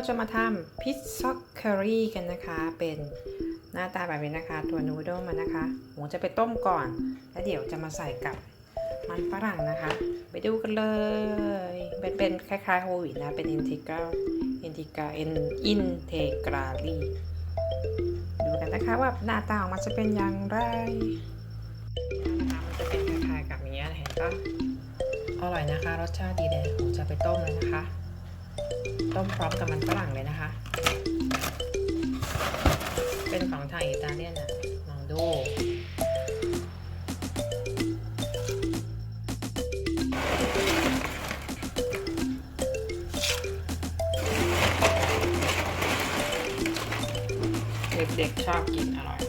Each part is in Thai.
เราจะมาทำพิซซ่าเคอรี่กันนะคะ เป็นหน้าตาแบบนี้นะคะ ตัวนูโดมันนะคะหมูจะไปต้มก่อน แล้วเดี๋ยวจะมาใส่กับมันฝรั่งนะคะ ไปดูกันเลย เป็นเป็นคล้ายๆโฮวีตนะ เป็นอินทิกราอินทิกราอินอินเทกราลีดูกันนะคะว่าหน้าตาออกมาจะเป็นอย่างไรนะคะมันจะเป็นคล้ายๆกับอย่างเงี้ยเห็นปะอร่อยนะคะ รสชาติดีเลยผมจะไปต้มเลยนะคะ ต้มพร้อมกับมันฝรั่งเลยนะคะ เป็นของไทยอิตาเลียนอะลองดูเด็กๆชอบกินอร่อย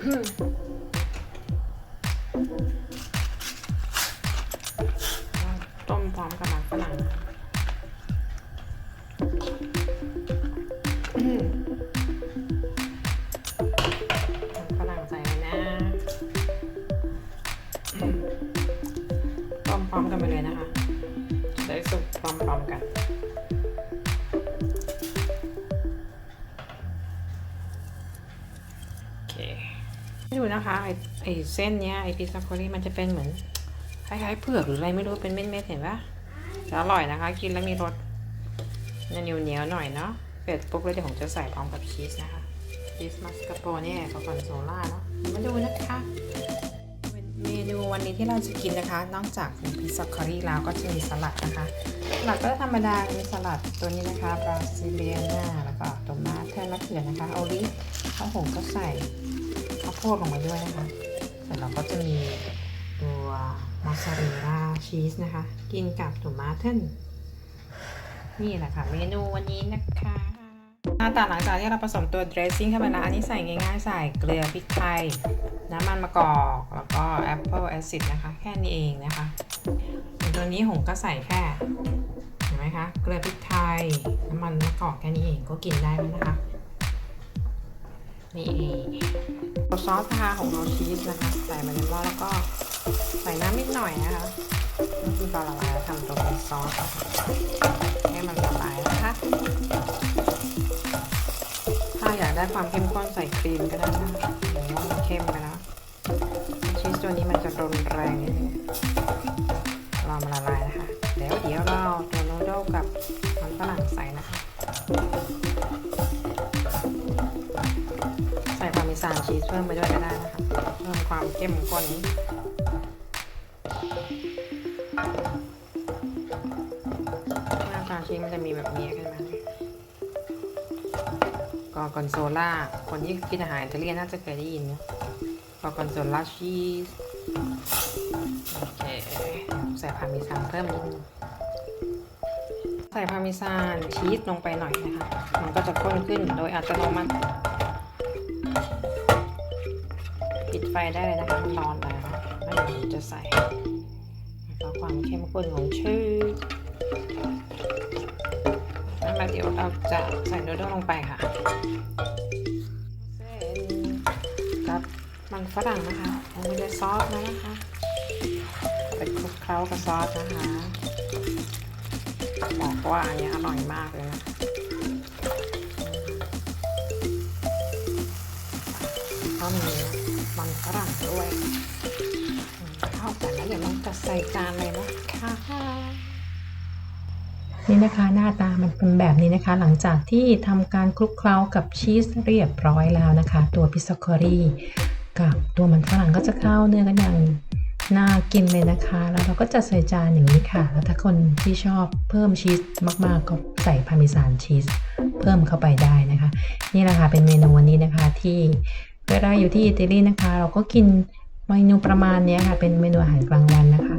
ต้มพร้อมกับมันฝรั่งฝรั่งใส่เลยนะ ต้มพร้อมกันไปเลยนะคะจะได้สุกพร้อมๆกัน ดูนะคะไอไอเส้นเนี้ยไอพิซซ่าโคลี่มันจะเป็นเหมือนคล้ายๆเผือกหรืออะไรไม่รู้เป็นเม็ดๆเห็นปะจะอร่อยนะคะ กินแล้วมีรสเหนียวเหนียวๆหน่อยเนาะเสร็จปุ๊บแล้วเดี๋ยวผมจะใส่พร้อมกับชีสนะคะชีสมัสคาโปเน่กับคอนโซล่าเนาะมาดูนะคะเมนูวันนี้ที่เราจะกินนะคะ นอกจากพิซซ่าคอรี่แล้วก็จะมีสลัดนะคะสลัดก็ธรรมดามีสลัดตัวนี้นะคะบราซิเลียนาแล้วก็โตมาเทนมะเขือนะคะโอลิฟข้าวหงก็ใส่าวโพดลงมาด้วยนะคะเสร็จแล้วก็จะมีตัวมอสซาเรลล่าชีสนะคะ กินกับตัวมาเทนนี่แหละค่ะ เมนูวันนี้นะคะหน้าตาหลังจากที่เราผสมตัวเดรสซิ่งเข้าไปแล้วอันนี้ใส่ง่ายๆ ใส่เกลือพริกไทย น้ำมันมะกอก แล้วก็แอปเปิลแอซิดนะคะ แค่นี้เองนะคะตัวนี้ผมก็ใส่แค่เห็นไหมคะ เกลือพริกไทย น้ำมันมะกอกแค่นี้เองก็กินได้แล้วนะคะ นี่ตัวซอสนะคะของเราชีสนะคะ ใส่มาในหม้อแล้วก็ใส่น้ำนิดหน่อยนะคะแล้วคือตอนละลายแล้วทำตัวเป็นซอสอะคะให้มันละลายนะคะ ถ้าอยากได้ความเข้มข้นใส่ครีมก็ได้นะคะหรือว่ามันเข้มไปแล้วชีสตัวนี้มันจะรนแรงนิดนึง สาร์เมชีสเพิ่มไปด้วยก็ได้นะคะเพิ่มความเข้มข้นหน้าตาชีสมันจะมีแบบนี้ขึ้นมากอกอนโซล่า คนที่กินอาหารอิตาเลียนน่าจะเคยได้ยินนะกอกอนโซล่าชีส โอเค ใส่พาเมซานเพิ่มนิดนึงใส่พาเมซานชีสลงไปหน่อยนะคะ มันก็จะข้นขึ้นโดยอัตโนมัติ ปิดไฟได้เลยนะคะนร้อนแล้วแล้วเดี๋ยวผมจะใส่แล้วความเข้มข้นของชื่อแล้วมาเดี๋ยวเราจะใส่นูโดลลงไปค่ะเส้นกับมันฝรั่งนะคะลงไปในซอสแล้วนะคะไปคลุกเคล้ากับซอสนะคะบอกว่าอันนี้อร่อยมากเลยนะก็มีมันฝ รั่งด้วยอืมเข้ากันแล้วเดี๋ยวเราจะใส่จานเลยนะคะนี่นะคะหน้าตามันเป็นแบบนี้นะคะ หลังจากที่ทำการคลุกเคล้ากับชีสเรียบร้อยแล้วนะคะ ตัวพิซซ่าคอรี่กับตัวมันฝรั่งก็จะเข้าเนื้อกันอย่างน่ากินเลยนะคะ แล้วเราก็จะใส่จานอย่างนี้ค่ะ แล้วถ้าคนที่ชอบเพิ่มชีสมากๆ ก็ใส่พาร์เมซานชีสเพิ่มเข้าไปได้นะคะ นี่แหละค่ะเป็นเมนูวันนี้นะคะที่ เวลาอยู่ที่อิตาลีนะคะ เราก็กินเมนูประมาณนี้ค่ะ เป็นเมนูอาหารกลางวันนะคะ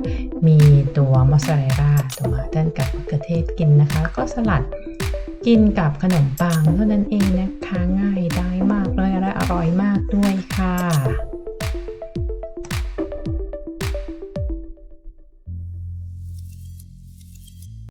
มีตัวมอสซาเรลล่าตัวมาเทนกับมะเขือเทศกินนะคะ ก็สลัดกินกับขนมปังเท่านั้นเองนะคะ ง่ายได้มากเลยและอร่อยมากด้วย